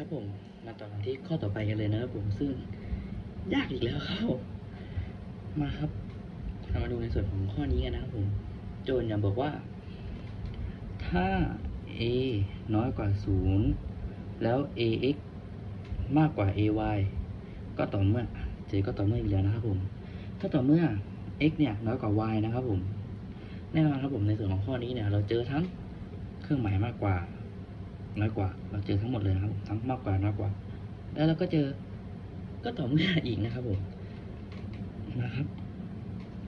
ครับผมมาต่อกันที่ข้อต่อไปกันเลยนะครับผมซึ่งยากอีกแล้วครับ มาครับเรามาดูในส่วนของข้อนี้กันนะครับผมโจทย์เนี่ยบอกว่า ถ้า a น้อยกว่า 0 แล้ว ax มากกว่า ay ก็ต่อเมื่อเจก็ต่อเมื่ออีกแล้วนะครับผม ถ้าต่อเมื่อ x เนี่ยน้อยกว่า y นะครับผม แน่นอนครับผมในส่วนของข้อนี้เนี่ยเราเจอทั้งเครื่องหมายมากกว่า น้อยกว่า เราเจอทั้งหมดเลยนะครับ ทั้งมากกว่าน้อยกว่า แล้วเราก็เจอก็ต่อเมื่ออีกนะครับผมนะครับ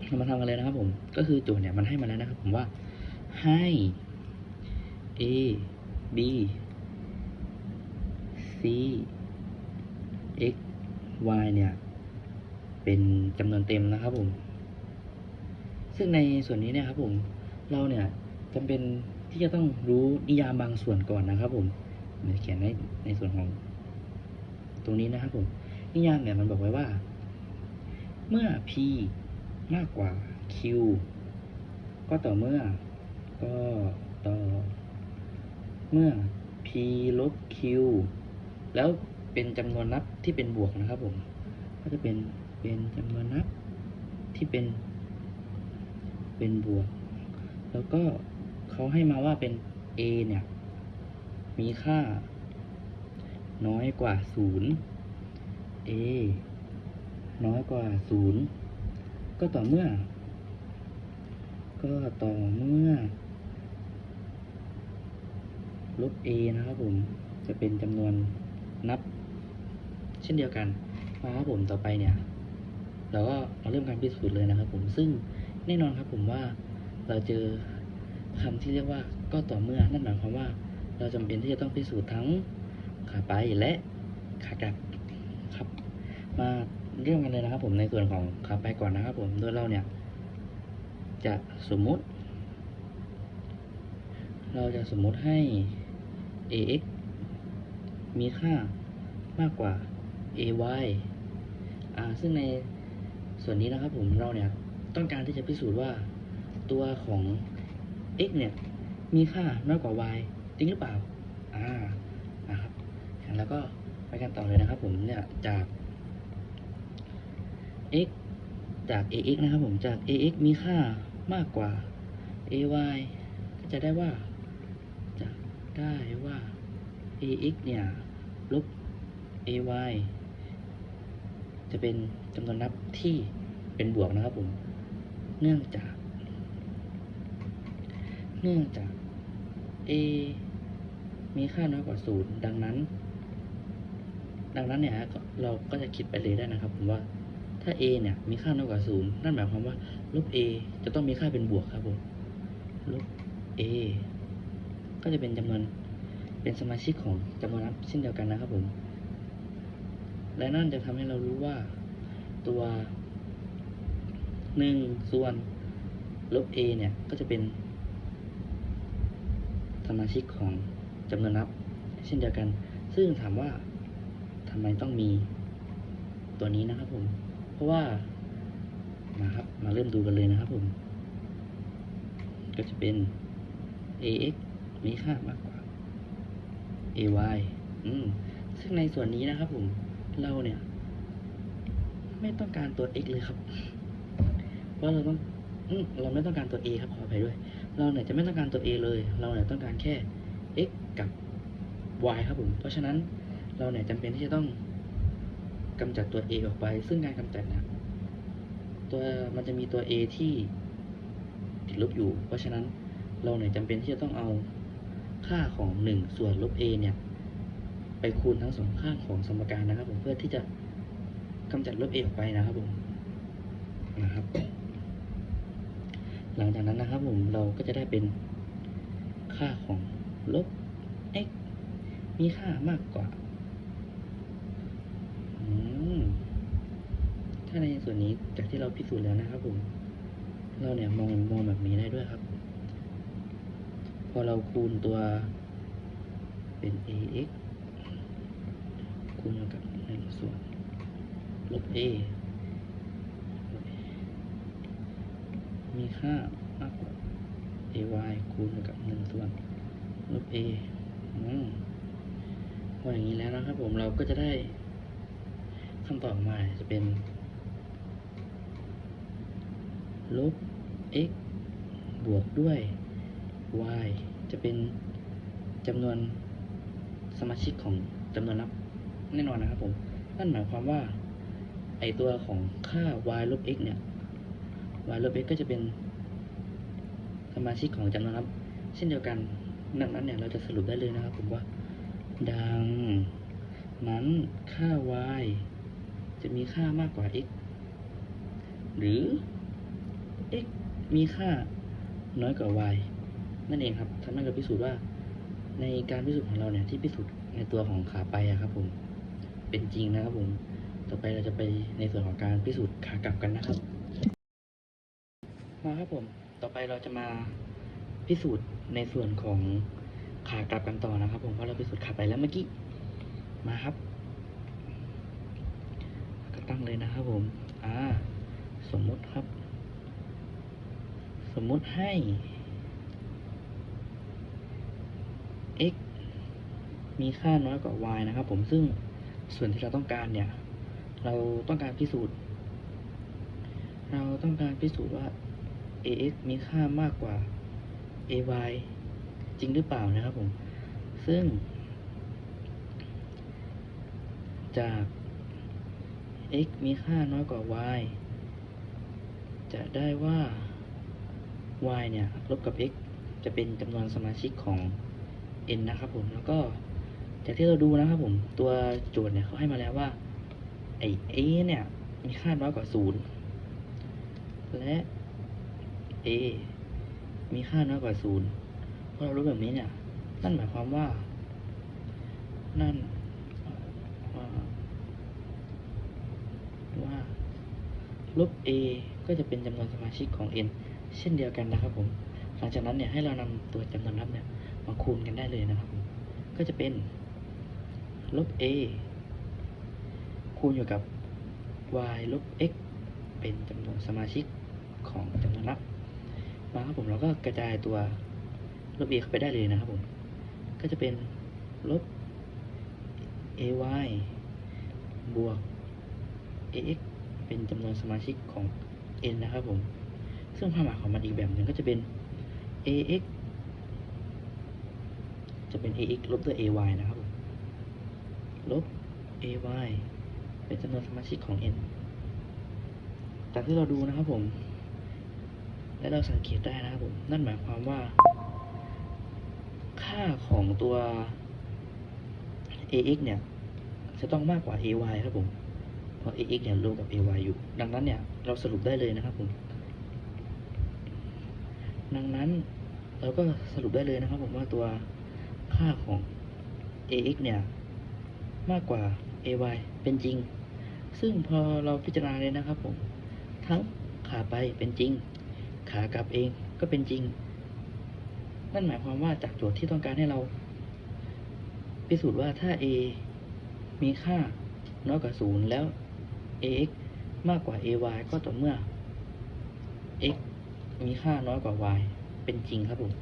เรามาทำกันเลยนะครับผม ก็คือโจทย์เนี่ยมันให้มาแล้วนะครับ ผมว่าให้ a b c x y เนี่ย เป็นจำนวนเต็มนะครับผม ซึ่งในส่วนนี้เนี่ยครับผม เราเนี่ยจำเป็น ที่จะต้องรู้นิยามบางส่วนก่อนนะครับ ผมเดี๋ยวเขียนในในส่วนของตรงนี้นะครับผม นิยามเนี่ยมันบอกไว้ว่า เมื่อ p มากกว่า q ก็ต่อเมื่อ ก็ต่อ เมื่อ p ลบ q แล้วเป็นจำนวนนับที่เป็นบวกนะครับผม ก็จะเป็นเป็นจำนวนนับที่เป็น เป็นบวก แล้วก็ เขาให้มาว่าเป็น a เนี่ย มีค่า น้อยกว่า 0 a น้อยกว่า 0 ก็ต่อเมื่อ ก็ต่อเมื่อ ลบ a นะครับผม จะเป็นจำนวนนับ เช่นเดียวกันมาครับผมต่อไปเนี่ย เราก็มาเริ่มการพิสูจน์เลยนะครับผมซึ่งแน่นอนครับผมว่าเราเจอ คำที่เรียกว่าก็ต่อเมื่อนั่นหมายความว่า เราจำเป็นที่จะต้องพิสูจน์ทั้งขาไปและขากลับครับ มาเริ่มกันเลยนะครับ ผมในส่วนของขาไปก่อนนะครับ ผมโดยเราเนี่ย จะสมมุติ เราจะสมมุติให้ ax มีค่ามากกว่า ay อ่าซึ่งในส่วนนี้นะครับผมเราเนี่ยต้องการที่จะพิสูจน์ว่าตัวของ x เนี่ยมีค่าน้อยกว่า y จริงหรือเปล่า อ่า นะครับ แล้วก็ไปกันต่อเลยนะครับผมเนี่ยจาก x จาก ax นะครับผมจาก ax มีค่ามากกว่า ay ก็จะได้ว่าจะได้ว่า ax เนี่ยลบ ay จะเป็นจำนวนนับที่เป็นบวกนะครับผม เนื่องจาก เนื่องจาก a มีค่าน้อยกว่าศูนย์ดังนั้น ดังนั้นเนี่ยเราก็จะคิดไปเลยได้นะครับผมว่าถ้า a เนี่ยมีค่าน้อยกว่าศูนย์นั่นหมายความว่าลบ a จะต้องมีค่าเป็นบวกครับผมลบ a ก็จะเป็นจำนวนเป็นสมาชิกของจำนวนนับเช่นเดียวกันนะครับผม และนั่นจะทำให้เรารู้ว่าตัวหนึ่งส่วนลบ a เนี่ยก็จะเป็น สมาชิกของจำนวนนับ เช่นเดียวกัน ซึ่งถามว่าทำไมต้องมีตัวนี้นะครับผม เพราะว่ามาครับ มาเริ่มดูกันเลยนะครับผม ก็จะเป็น ax มีค่ามากกว่า ay อืม ซึ่งในส่วนนี้นะครับผม เราเนี่ย ไม่ต้องการตัว x เลยครับ เพราะเราต้องอืมเราไม่ต้องการตัว a ครับขออภัยด้วย เราเนี่ยจะไม่ต้องการตัว a เลย เราเนี่ยต้องการแค่ x กับ y ครับผม เพราะฉะนั้นเราเนี่ยจำเป็นที่จะต้องกำจัดตัว a ออกไป ซึ่งการกำจัดเนี่ยตัวมันจะมีตัว a ที่ติดลบอยู่ เพราะฉะนั้นเราเนี่ยจำเป็นที่จะต้องเอาค่าของ 1 ส่วนลบ a เนี่ยไปคูณทั้งสองข้างของสมการนะครับผมเพื่อที่จะกำจัดลบ a ออกไปนะครับผมนะครับ หลังจากนั้นนะครับผมเราก็จะได้เป็นค่าของลบ x มีค่ามากกว่า ถ้าในส่วนนี้จากที่เราพิสูจน์แล้วนะครับผม เราเนี่ยมองมองแบบนี้ได้ด้วยครับ พอเราคูณตัวเป็น ax คูณกับหนึ่งส่วนลบ a มีค่ามากกว่า ay คูณกับหนึ่งส่วนลบ a อืมพอออย่างนี้แล้วนะครับผมเราก็จะได้คำตอบออกมาจะเป็นลบ x บวกด้วย y จะเป็นจำนวนสมาชิกของจำนวนนับแน่นอนนะครับผม นั่นหมายความว่า ไอตัวของค่า y ลบ x เนี่ย y ลบ x ก็จะเป็นสมาชิกของจำนวนนับ เช่นเดียวกันดังนั้นเนี่ยเราจะสรุปได้เลยนะครับ ผมว่า ดังนั้นค่า y จะมีค่ามากกว่า x หรือ x มีค่าน้อยกว่า y นั่นเองครับทำให้เราพิสูจน์ว่า ในการพิสูจน์ของเราเนี่ยที่พิสูจน์ในตัวของขาไปอะครับผม เป็นจริงนะครับผม ต่อไปเราจะไปในส่วนของการพิสูจน์ขากลับกันนะครับ มาครับผม ต่อไปเราจะมาพิสูจน์ในส่วนของขากลับกันต่อนะครับ ผมเพราะเราพิสูจน์ขาไปแล้วเมื่อกี้มาครับ ก็ตั้งเลยนะครับผม อ่า สมมุติครับ สมมุติให้ x มีค่าน้อยกว่า y นะครับ ผมซึ่งส่วนที่เราต้องการเนี่ย เราต้องการพิสูจน์ เราต้องการพิสูจน์ว่า ax มีค่ามากกว่า ay จริงหรือเปล่านะครับผม ซึ่ง จาก x มีค่าน้อยกว่า y จะได้ว่า y เนี่ย ลบกับ x จะเป็นจำนวนสมาชิกของ n นะครับผม แล้วก็จากที่เราดูนะครับผม ตัวโจทย์เนี่ยเขาให้มาแล้วว่า ไอ้ a เนี่ย มีค่าน้อยกว่า 0 และ a มีค่าน้อยกว่า0เพราะเรารู้แบบนี้เนี่ย นั่นหมายความว่า นั่นว่าว่าลบ a ก็จะเป็นจำนวนสมาชิกของ n เช่นเดียวกันนะครับผม หลังจากนั้นเนี่ยให้เรานำตัวจำนวนนับเนี่ยมาคูณกันได้เลยนะครับผมก็จะเป็นลบ a คูณอยู่กับ y ลบ x เป็นจำนวนสมาชิกของจำนวนนับ มาครับผมเราก็กระจายตัวลบ a เข้าไปได้เลยนะครับผม ก็จะเป็นลบ ay บวก ax เป็นจำนวนสมาชิกของ n นะครับผม ซึ่งความหมายของมันอีกแบบหนึ่งก็จะเป็น ax จะเป็น ax ลบด้วย ay นะครับผม ลบ ay เป็นจำนวนสมาชิกของ n จากที่เราดูนะครับผม และเราสังเกตได้นะครับผมนั่นหมายความว่า ค่าของตัว ax เนี่ย จะต้องมากกว่า ay ครับผมเพราะ ax เนี่ยรวมกับ ay อยู่ ดังนั้นเนี่ย เราสรุปได้เลยนะครับผม ดังนั้นเราก็สรุปได้เลยนะครับผมว่าตัวค่าของ ax เนี่ย มากกว่า ay เป็นจริง ซึ่งพอเราพิจารณาเลยนะครับผม ทั้งขาไปเป็นจริง ขากลับเองก็เป็นจริง นั่นหมายความว่าจากโจทย์ที่ต้องการให้เรา พิสูจน์ว่าถ้า a มีค่าน้อยกว่าศูนย์แล้ว ax มากกว่า ay ก็ต่อเมื่อ x มีค่าน้อยกว่า y เป็นจริงครับผม